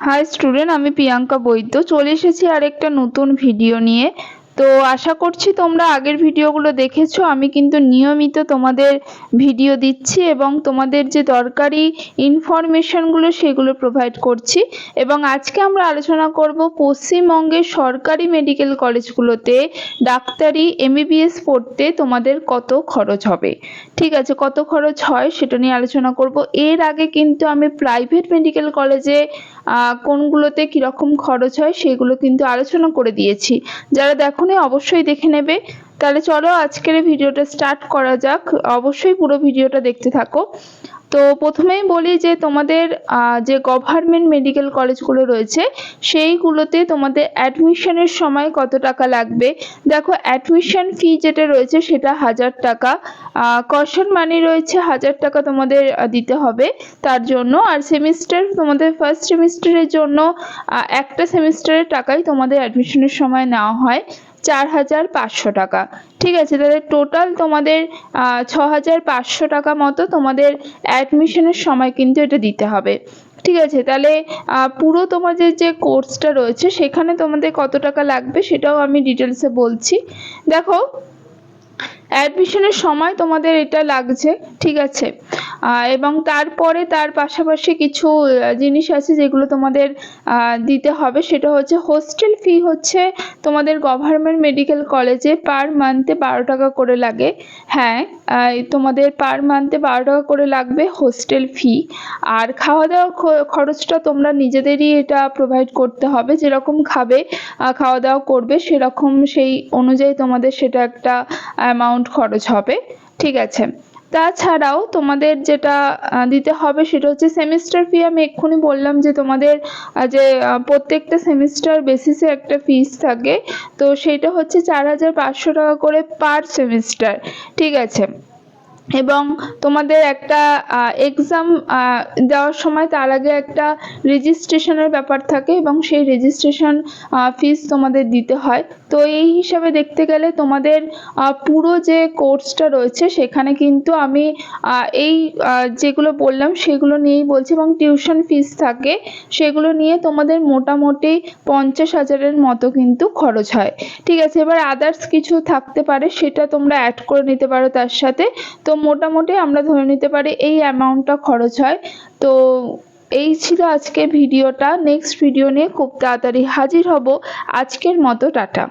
High student আমি প্রিয়াঙ্কা বৈদ্য। চলে এসেছি আরেকটা নতুন ভিডিও নিয়ে। তো আশা করছি তোমরা আগের ভিডিওগুলো দেখেছ। আমি কিন্তু নিয়মিত তোমাদের ভিডিও দিচ্ছি এবং তোমাদের যে দরকারি ইনফরমেশনগুলো সেগুলো প্রোভাইড করছি। এবং আজকে আমরা আলোচনা করব পশ্চিমবঙ্গের সরকারি মেডিকেল কলেজগুলোতে ডাক্তারি এমবিবিএস পড়তে তোমাদের কত খরচ হবে। ঠিক আছে, কত খরচ হয় সেটা নিয়ে আলোচনা করব। এর আগে কিন্তু আমি প্রাইভেট মেডিকেল কলেজে কোনগুলোতে কীরকম খরচ হয় সেগুলো কিন্তু আলোচনা করে দিয়েছি। যারা দেখোনি অবশ্যই দেখে নেবে। তাহলে চলো আজকের ভিডিওটা স্টার্ট করা যাক। অবশ্যই পুরো ভিডিওটা দেখতে থাকো। তো প্রথমেই বলি যে তোমাদের যে গভর্নমেন্ট মেডিকেল কলেজগুলো রয়েছে, সেইগুলোতে তোমাদের অ্যাডমিশনের সময় কত টাকা লাগবে? দেখো অ্যাডমিশন ফি যেটা রয়েছে সেটা হাজার টাকা। কশন মানি রয়েছে হাজার টাকা তোমাদের দিতে হবে তার জন্য। আর সেমিস্টার তোমাদের ফার্স্ট সেমিস্টারের জন্য একটা সেমিস্টারের টাকাই তোমাদের অ্যাডমিশনের সময় নেওয়া হয়। চার হাজার পাঁচশো টাকা। ঠিক আছে, তাহলে টোটাল তোমাদের ছ হাজার পাঁচশো টাকা মতো তোমাদের অ্যাডমিশনের সময় কিন্তু এটা দিতে হবে। ঠিক আছে, তাহলে পুরো তোমাদের যে কোর্সটা রয়েছে, সেখানে তোমাদের কত টাকা লাগবে সেটাও আমি ডিটেলসে বলছি। দেখো অ্যাডমিশনের সময় তোমাদের এটা লাগছে, ঠিক আছে। এবং তারপরে তার পাশাপাশি কিছু জিনিস আছে যেগুলো তোমাদের দিতে হবে। সেটা হচ্ছে হোস্টেল ফি হচ্ছে তোমাদের গভর্নমেন্ট মেডিকেল কলেজে পার মান্থে বারো টাকা করে লাগে। হ্যাঁ তোমাদের পার মান্থে বারো টাকা করে লাগবে হোস্টেল ফি আর খাওয়া দাওয়া খরচটা তোমরা নিজেদেরই এটা প্রোভাইড করতে হবে। যেরকম খাবে খাওয়া দাওয়া করবে, সেরকম সেই অনুযায়ী তোমাদের সেটা একটা অ্যামাউন্ট খরচ হবে। ঠিক আছে? তাছাড়াও তোমাদের যেটা দিতে হবে সেটা হচ্ছে সেমিস্টার ফি আমি এক্ষুনি বললাম যে তোমাদের যে প্রত্যেকটা সেমিস্টার বেসিসে একটা ফিস থাকে। তো সেটা হচ্ছে চার হাজার পাঁচশো টাকা করে পার সেমিস্টার ঠিক আছে? এবং তোমাদের একটা এক্সাম দেওয়ার সময় তার আগে একটা রেজিস্ট্রেশনের ব্যাপার থাকে এবং সেই রেজিস্ট্রেশন ফিস তোমাদের দিতে হয়। তো এই হিসাবে দেখতে গেলে তোমাদের পুরো যে কোর্সটা রয়েছে সেখানে কিন্তু আমি এই যেগুলো বললাম সেগুলো নিয়েই বলছি এবং টিউশন ফিস থাকে সেগুলো নিয়ে তোমাদের মোটামুটি পঞ্চাশ হাজারের মতো কিন্তু খরচ হয়। ঠিক আছে, এবার আদার্স কিছু থাকতে পারে সেটা তোমরা অ্যাড করে নিতে পারো তার সাথে। তো মোটামুটি আমরা ধরে নিতে পারি এই অ্যামাউন্টটা খরচ হয়। তো এই ছিল আজকে ভিডিওটা। নেক্সট ভিডিও নিয়ে খুব তাড়াতাড়ি হাজির হব। আজকের মতো টাটা।